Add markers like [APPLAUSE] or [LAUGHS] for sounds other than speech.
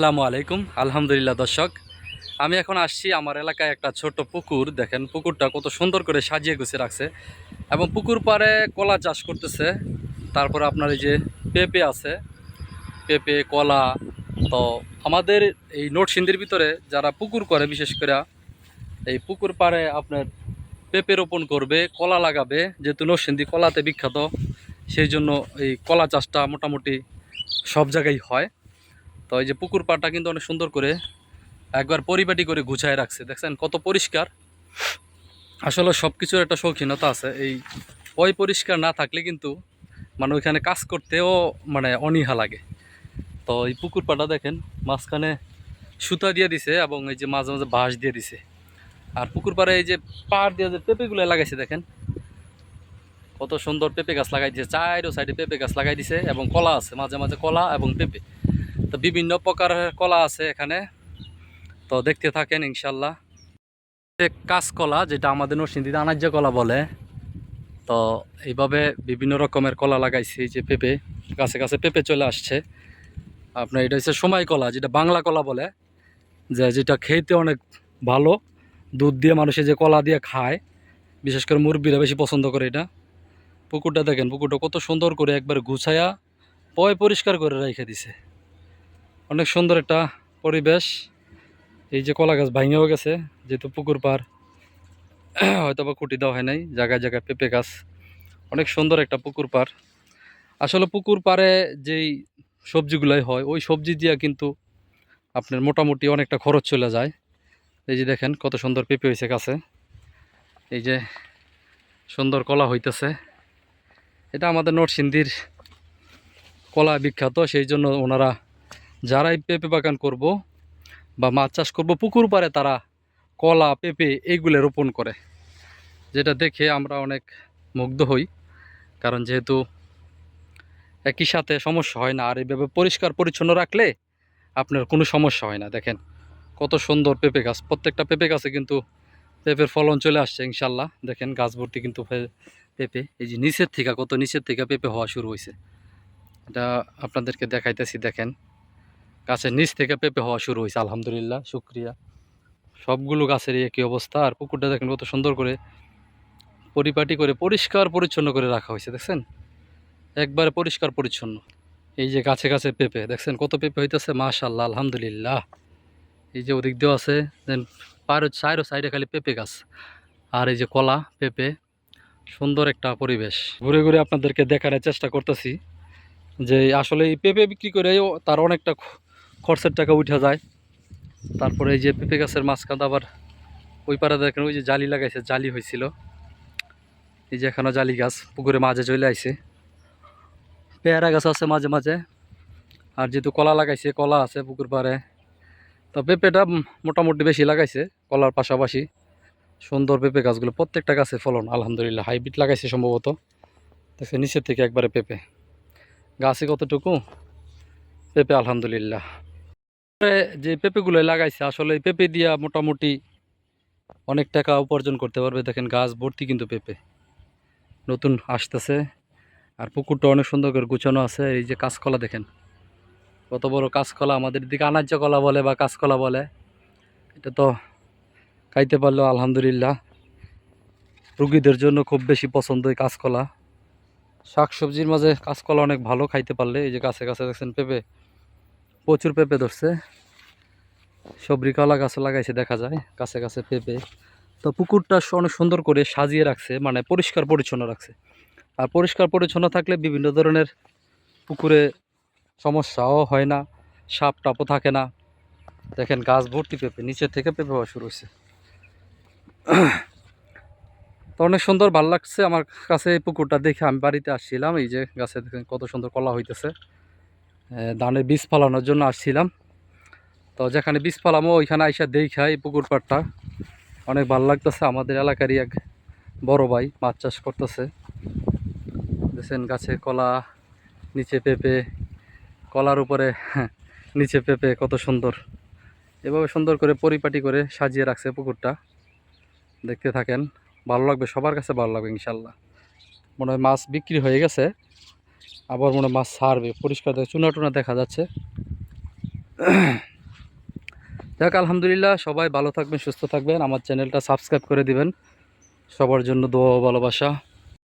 আসসালামু আলাইকুম। আলহামদুলিল্লাহ দর্শক, আমি এখন আসছি আমার এলাকায় একটা ছোট পুকুর। দেখেন, পুকুরটা কত সুন্দর করে সাজিয়ে গুছিয়ে রাখছে এবং পুকুর পাড়ে কলা চাষ করতেছে। তারপর আপনার এই যে পেঁপে আছে, পেঁপে, কলা, তো আমাদের এই নোটসিন্দির ভিতরে যারা পুকুর করে, বিশেষ করে এই পুকুর পাড়ে আপনার পেঁপে রোপণ করবে, কলা লাগাবে, যেহেতু নরসিংদী কলাতে বিখ্যাত, সেই জন্য এই কলা চাষটা মোটামুটি সব জায়গায় হয়। তো এই যে পুকুর পাড়টা কিন্তু অনেক সুন্দর করে একবার পরিপাটি করে গুছায় রাখছে। দেখছেন কত পরিষ্কার? আসলে সব কিছুর একটা শৌখিনতা আছে। এই ওই পরিষ্কার না থাকলে কিন্তু মানে ওইখানে কাজ করতেও মানে অনীহা লাগে। তো এই পুকুর পাড়টা দেখেন, মাঝখানে সুতা দিয়ে দিছে এবং এই যে মাঝে মাঝে বাঁশ দিয়ে দিছে। আর পুকুর পাড়ে এই যে পাড় দিয়ে যে পেঁপেগুলো লাগাইছে দেখেন, কত সুন্দর পেঁপে গাছ লাগাই দিয়েছে চারো সাইডে পেঁপে গাছ লাগাই দিছে এবং কলা আছে, মাঝে মাঝে কলা এবং পেঁপে। তো বিভিন্ন প্রকারের কলা আছে এখানে। তো দেখতে থাকেন ইনশাল্লাহ। কাঁচকলা, যেটা আমাদের নরসিংদীতে আনাজ্য কলা বলে, তো এইভাবে বিভিন্ন রকমের কলা লাগাইছি যে পেঁপে কাছে কাছে পেঁপে চলে আসছে। আপনার এটা হচ্ছে সময় কলা, যেটা বাংলা কলা বলে, যে যেটা খেতে অনেক ভালো, দুধ দিয়ে মানুষে যে কলা দিয়ে খায়। বিশেষ করে মুরব্বীরা বেশি পছন্দ করে এটা। পুকুরটা দেখেন, পুকুরটা কত সুন্দর করে একবার গুছায়া, পয় পরিষ্কার করে রেখে দিছে। অনেক সুন্দর একটা পরিবেশ। এই যে কলা গাছ ভাঙেও গেছে, যেহেতু পুকুর পার হয়তো বা খুঁটি দেওয়া হয় নাই, জায়গায় জায়গায় পেঁপে গাছ। অনেক সুন্দর একটা পুকুর পার আসলে পুকুর পাড়ে যেই সবজিগুলাই হয়, ওই সবজি দিয়া কিন্তু আপনার মোটামুটি অনেকটা খরচ চলে যায়। এই যে দেখেন কত সুন্দর পেঁপে হয়েছে গাছে। এই যে সুন্দর কলা হইতেছে। এটা আমাদের নরসিংদীর কলা বিখ্যাত, সেই জন্য ওনারা যারাই পেঁপে বাগান করব বা মাছ চাষ করব, পুকুর পাড়ে তারা কলা, পেঁপে এইগুলো রোপণ করে। যেটা দেখে আমরা অনেক মুগ্ধ হই, কারণ যেহেতু একই সাথে সমস্যা হয় না, আর এইভাবে পরিষ্কার পরিচ্ছন্ন রাখলে আপনার কোনো সমস্যা হয় না। দেখেন, কত সুন্দর পেঁপে গাছ, প্রত্যেকটা পেঁপে গাছে কিন্তু পেঁপের ফলন চলে আসছে, ইনশাল্লাহ। দেখেন, গাছ ভর্তি কিন্তু পেঁপে, এই যে নিচের থেকে, কত নিচের থেকে পেঁপে হওয়া শুরু হয়েছে। এটা আপনাদেরকে দেখাইতেছি, দেখেন। গাছের নিচ থেকে পেঁপে হওয়া শুরু হয়েছে, আলহামদুলিল্লাহ, শুক্রিয়া। সবগুলো গাছেরই একই অবস্থা, আর পুকুরটা দেখেন কত সুন্দর করে পরিপাটি করে পরিষ্কার পরিচ্ছন্ন করে রাখা হয়েছে, দেখছেন? একবারে পরিষ্কার পরিচ্ছন্ন। এই যে গাছে গাছে পেঁপে, দেখছেন কত পেঁপে হইতেছে? মাশাল্লাহ আলহামদুলিল্লাহ। এই যে ওদিক দিয়েও আছে, দেন পার সাইডও সাইডে খালি পেঁপে গাছ, আর এই যে কলা, পেঁপে, সুন্দর একটা পরিবেশ। ঘুরে ঘুরে আপনাদেরকে দেখানোর চেষ্টা করতেছি যে আসলে এই পেঁপে বিক্রি করে তার অনেকটা খরচের টাকা উঠে যায়। তারপরে এই যে পেঁপে গাছের মাঝখান আবার ওই পাড়া দেখেন, ওই যে জালি লাগাইছে, জালি হয়েছিল এই যে এখানে জালি গাছ পুকুরে মাঝে চলে আইছে। পেয়ারা গাছ আছে মাঝে মাঝে। আর যেহেতু কলা লাগাইছে, কলা আছে পুকুর পাড়ে। তো পেঁপেটা মোটামুটি বেশি লাগাইছে কলার পাশাপাশি। সুন্দর পেঁপে গাছগুলো, প্রত্যেকটা গাছে ফলন, আলহামদুলিল্লাহ। হাইব্রিড লাগাইছে সম্ভবত। দেখছে নিচের থেকে একবারে পেঁপে। গাছে কতটুকু? পেঁপে, আলহামদুলিল্লাহ। যে পেঁপেগুলো লাগাইছে, আসলে পেঁপে দিয়া মোটামুটি অনেক টাকা উপার্জন করতে পারবে। দেখেন, গাছ ভর্তি কিন্তু পেঁপে। নতুন আসতেছে। আর পুকুরটা অনেক সুন্দর করে গুছানো আছে। এই যে কাঁচকলা দেখেন, কত বড় কাঁচকলা। আমাদের দিকে আনাজ্য কলা বলে বা কাঁচকলা বলে। এটা তো খাইতে পারলেও আলহামদুলিল্লাহ। রুগীদের জন্য খুব বেশি পছন্দ এই কাঁচকলা। শাক সবজির মাঝে কাঁচকলা অনেক ভালো খাইতে পারলে। এই যে গাছে গাছে দেখছেন পেঁপে। প্রচুর পেঁপে ধরছে। সবরি কলা গাছ লাগাইছে, দেখা যায়, কাছে কাছে পেঁপে। তো পুকুরটা অনেক সুন্দর করে সাজিয়ে রাখছে মানে পরিষ্কার পরিচ্ছন্ন রাখছে। আর পরিষ্কার পরিচ্ছন্ন থাকলে বিভিন্ন ধরনের পুকুরে সমস্যাও হয় না, সাপ টাপও থাকে না। দেখেন, গাছ ভর্তি পেঁপে, নিচে থেকে পেঁপে হওয়া শুরু হয়েছে। তো অনেক সুন্দর ভালো লাগছে। আমার কাছে এই পুকুরটা দেখে আমি বাড়িতে আসছিলাম, এই যে গাছে দেখেন কত সুন্দর কলা হইতেছে। ধানের বীজ ফালানোর জন্য আসছিলাম। তো যেখানে বীজ ফালামো, ওইখানে আইসা দেখা এই পুকুর পাড়টা। অনেক ভালো লাগতেছে, আমাদের এলাকারই এক বড় ভাই মাছ চাষ করতেছে। দেখছেন গাছে কলা, নিচে পেঁপে, কলার উপরে [LAUGHS] নিচে পেঁপে কত সুন্দর। এভাবে সুন্দর করে পরিপাটি করে সাজিয়ে রাখছে পুকুরটা। দেখতে থাকেন, ভালো লাগবে, সবার কাছে ভালো লাগবে ইনশাল্লাহ। মনে হয় মাছ বিক্রি হয়ে গেছে। আবার মনে মাছ ছাড়বে। পরিষ্কার চুনা টুনা দেখা যাচ্ছে। যাক, আলহামদুলিল্লাহ, সবাই ভালো থাকবেন, সুস্থ থাকবেন। আমার চ্যানেলটা সাবস্ক্রাইব করে দিবেন। সবার জন্য দোয়া ভালোবাসা।